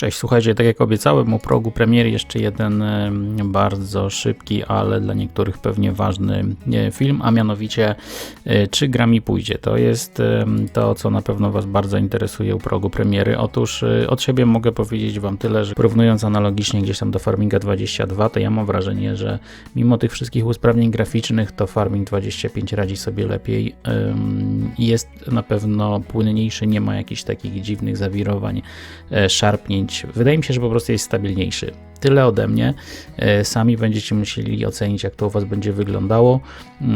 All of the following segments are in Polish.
Cześć, słuchajcie, tak jak obiecałem u progu premiery jeszcze jeden e, bardzo szybki, ale dla niektórych pewnie ważny e, film, a mianowicie e, czy gra mi pójdzie. To jest to, co na pewno Was bardzo interesuje u progu premiery. Otóż od siebie mogę powiedzieć Wam tyle, że porównując analogicznie gdzieś tam do Farminga 22, to ja mam wrażenie, że mimo tych wszystkich usprawnień graficznych, to Farming 25 radzi sobie lepiej. Jest na pewno płynniejszy, nie ma jakichś takich dziwnych zawirowań, szarpnięć Wydaje mi się, że po prostu jest stabilniejszy. Tyle ode mnie. E, sami będziecie musieli ocenić, jak to u Was będzie wyglądało.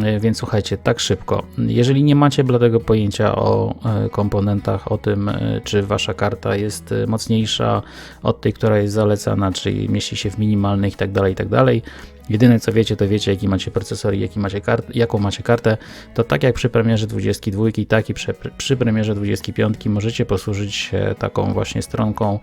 E, więc słuchajcie, tak szybko. Jeżeli nie macie bladego pojęcia o e, komponentach, o tym, czy Wasza karta jest mocniejsza od tej, która jest zalecana, czy mieści się w minimalnych itd., tak itd., tak Jedyne co wiecie, to wiecie jaki macie procesor i jaki macie kart, jaką macie kartę. To tak jak przy premierze 22, tak i przy, przy premierze 25 możecie posłużyć się taką właśnie stronką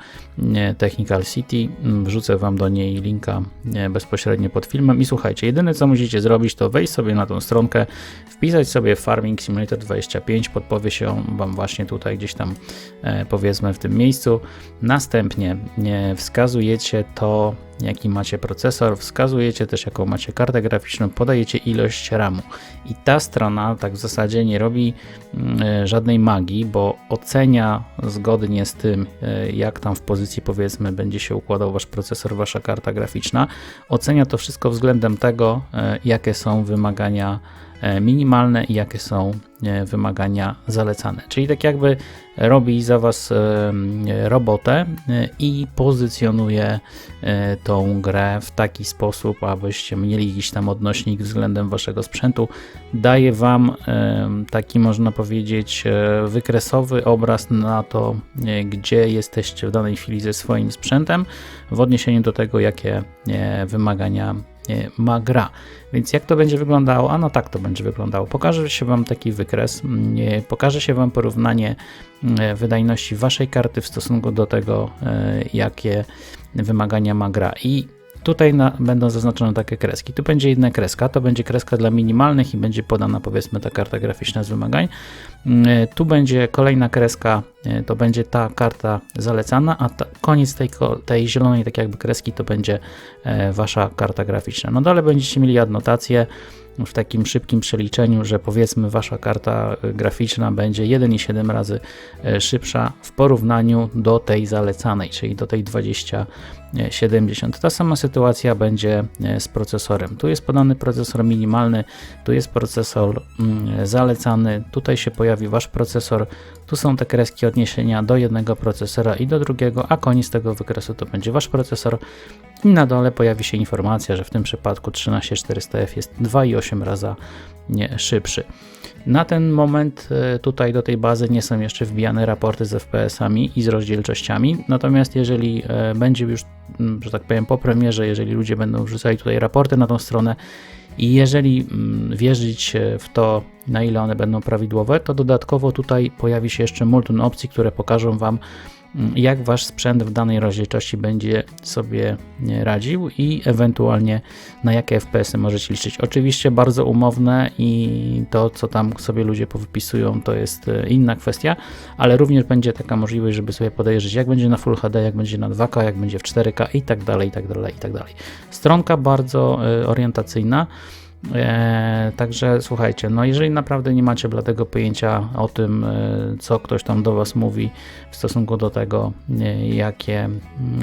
Technical City. Wrzucę Wam do niej linka bezpośrednio pod filmem. I słuchajcie, jedyne co musicie zrobić, to wejść sobie na tą stronkę, wpisać sobie Farming Simulator 25, podpowie się Wam właśnie tutaj gdzieś tam e, powiedzmy w tym miejscu. Następnie wskazujecie to jaki macie procesor, wskazujecie też jaką macie kartę graficzną, podajecie ilość RAMu. I ta strona tak w zasadzie nie robi mm, e, żadnej magii, bo ocenia zgodnie z tym, e, jak tam w pozycji powiedzmy będzie się układał wasz procesor, wasza karta graficzna, ocenia to wszystko względem tego, e, jakie są wymagania minimalne i jakie są e, wymagania zalecane. Czyli tak jakby robi za Was e, robotę i pozycjonuje tą grę w taki sposób, abyście mieli jakiś tam odnośnik względem Waszego sprzętu. Daje Wam taki, można powiedzieć, wykresowy obraz na to, gdzie jesteście w danej chwili ze swoim sprzętem w odniesieniu do tego, jakie wymagania ma gra. Więc jak to będzie wyglądało? A no tak to będzie wyglądało. Pokaże się Wam taki wykres, mm, pokaże się Wam porównanie mm, wydajności Waszej karty w stosunku do tego, e, jakie wymagania ma gra. I Tutaj na, będą zaznaczone takie kreski. Tu będzie jedna kreska, to będzie kreska dla minimalnych i będzie podana powiedzmy ta karta graficzna z wymagań. Mm, tu będzie kolejna kreska, e, to będzie ta karta zalecana, a ta, koniec tej, tej zielonej tak jakby kreski to będzie e, wasza karta graficzna. No dalej będziecie mieli adnotację w takim szybkim przeliczeniu, że powiedzmy wasza karta e, graficzna będzie 1,7 razy szybsza w porównaniu do tej zalecanej, czyli do tej 2070. Ta sama sytuacja będzie z procesorem. Tu jest podany procesor minimalny, tu jest procesor mm, zalecany, tutaj się pojawi Wasz procesor. Tu są te kreski odniesienia do jednego procesora i do drugiego, a koniec tego wykresu to będzie Wasz procesor. I na dole pojawi się informacja, że w tym przypadku 13400F jest 2,8 razy szybszy. Na ten moment e, tutaj do tej bazy nie są jeszcze wbijane raporty z FPS-ami i z rozdzielczościami, natomiast jeżeli e, będzie już, że tak powiem, po premierze, jeżeli ludzie będą wrzucali tutaj raporty na tą stronę i jeżeli mm, wierzyć w to, na ile one będą prawidłowe, to dodatkowo tutaj pojawi się jeszcze multum opcji, które pokażą Wam, jak wasz sprzęt w danej rozdzielczości będzie sobie radził i ewentualnie na jakie FPS-y możecie liczyć. Oczywiście bardzo umowne i to, co tam sobie ludzie powypisują, to jest e, inna kwestia, ale również będzie taka możliwość, żeby sobie podejrzeć, jak będzie na Full HD, jak będzie na 2K, jak będzie w 4K i tak dalej, i tak dalej, i tak dalej. Stronka bardzo e, orientacyjna. E, także słuchajcie, no jeżeli naprawdę nie macie bladego pojęcia o tym, e, co ktoś tam do Was mówi w stosunku do tego, e, jakie,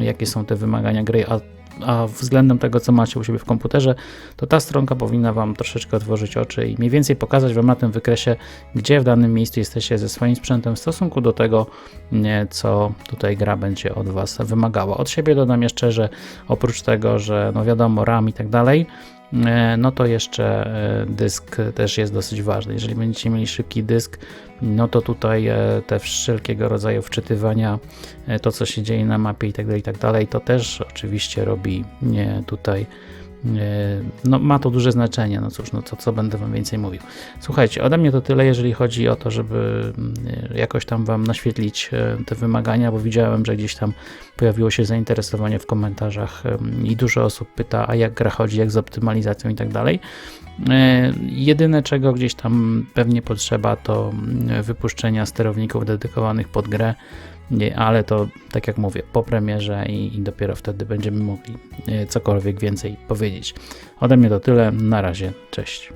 jakie są te wymagania gry, a, a względem tego, co macie u siebie w komputerze, to ta stronka powinna Wam troszeczkę otworzyć oczy i mniej więcej pokazać Wam na tym wykresie, gdzie w danym miejscu jesteście ze swoim sprzętem w stosunku do tego, co tutaj gra będzie od Was wymagała. Od siebie dodam jeszcze, że oprócz tego, że no wiadomo, RAM i tak dalej, no to jeszcze e, dysk też jest dosyć ważny. Jeżeli będziecie mieli szybki dysk, no to tutaj e, te wszelkiego rodzaju wczytywania, to co się dzieje na mapie i tak dalej, i tak dalej, to też oczywiście robi tutaj no, ma to duże znaczenie. No cóż, no co, co będę Wam więcej mówił. Słuchajcie, ode mnie to tyle, jeżeli chodzi o to, żeby mm, jakoś tam Wam naświetlić e, te wymagania, bo widziałem, że gdzieś tam pojawiło się zainteresowanie w komentarzach i dużo osób pyta, a jak gra chodzi, jak z optymalizacją i tak dalej. Jedyne, czego gdzieś tam pewnie potrzeba, to wypuszczenia sterowników dedykowanych pod grę nie, ale to tak jak mówię, po premierze i, i dopiero wtedy będziemy mogli e, cokolwiek więcej powiedzieć. Ode mnie to tyle, na razie, cześć.